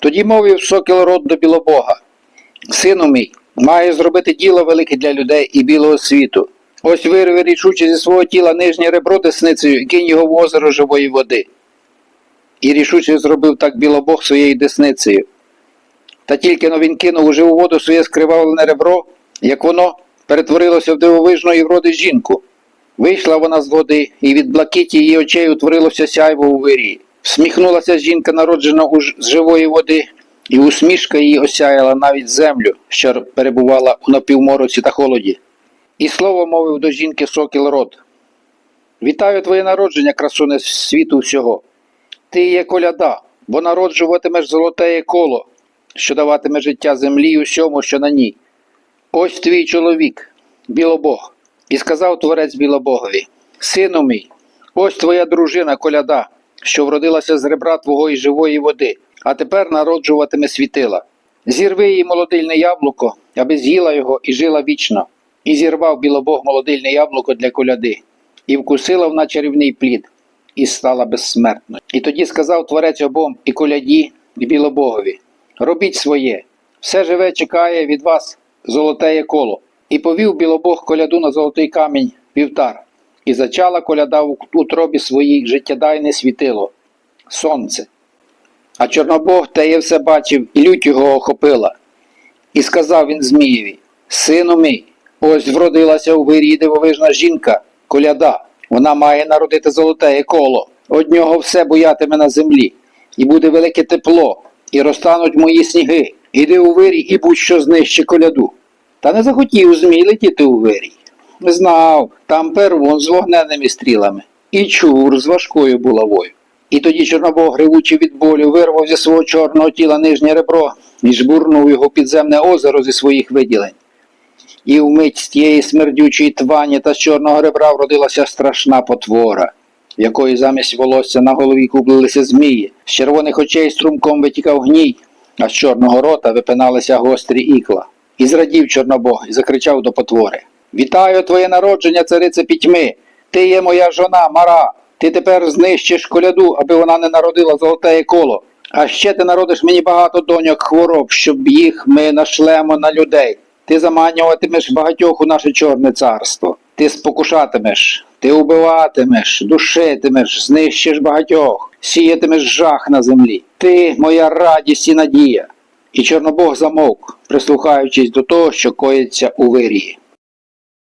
Тоді мовив сокіл род до білобога. Сину мій, має зробити діло велике для людей і білого світу. Ось вирви рішуче зі свого тіла нижнє ребро десницею і кинь його в озеро живої води. І рішуче зробив так білобог своєю десницею. Та тільки но він кинув у живу воду своє скривавлене ребро, як воно перетворилося в дивовижної вроди жінку. Вийшла вона з води, і від блакиті її очей утворилося сяйво у вирії. Всміхнулася жінка, народжена з живої води, і усмішка її осяяла навіть землю, що перебувала у напівмороці та холоді. І слово мовив до жінки сокіл род. Вітаю твоє народження, красуне світу всього. Ти є коляда, бо народжуватимеш золотеє коло, що даватиме життя землі і усьому, що на ній. Ось твій чоловік, білобог. І сказав творець білобогові: Сину мій, ось твоя дружина коляда, що вродилася з ребра твого і живої води, а тепер народжуватиме світила. Зірви їй молодильне яблуко, аби з'їла його і жила вічно. І зірвав білобог молодильне яблуко для коляди, і вкусила вона чарівний плід, і стала безсмертною. І тоді сказав творець обом і коляді, і білобогові: Робіть своє, все живе чекає від вас золотеє коло. І повів білобог коляду на золотий камінь вівтар, і зачала коляда в утробі своїй життєдайне світило сонце. А Чорнобог теє все бачив, і лють його охопила. І сказав він Змієві: Сину мій, ось вродилася у вирії дивовижна жінка, коляда. Вона має народити золотеє коло. Од нього все боятиме на землі, і буде велике тепло, і розтануть мої сніги. Іди у вирій і будь-що знищи коляду. Та не захотів змій летіти у вирій. Знав, там первун з вогненними стрілами, і чур з важкою булавою. І тоді Чорнобог, гривучи від болю, вирвав зі свого чорного тіла нижнє ребро і жбурнув його підземне озеро зі своїх виділень. І вмить з тієї смердючої твані та з чорного ребра вродилася страшна потвора, в якої замість волосся на голові кублилися змії, з червоних очей струмком витікав гній, а з чорного рота випиналися гострі ікла. І зрадів Чорнобог і закричав до потвори: Вітаю твоє народження, царице пітьми! Ти є моя жона, мара. Ти тепер знищиш коляду, аби вона не народила золотеє коло. А ще ти народиш мені багато доньок хвороб, щоб їх ми нашлемо на людей. Ти заманюватимеш багатьох у наше чорне царство. Ти спокушатимеш, ти убиватимеш, душитимеш, знищиш багатьох, сіятимеш жах на землі. Ти моя радість і надія. І Чорнобог замовк, прислухаючись до того, що коїться у вирії.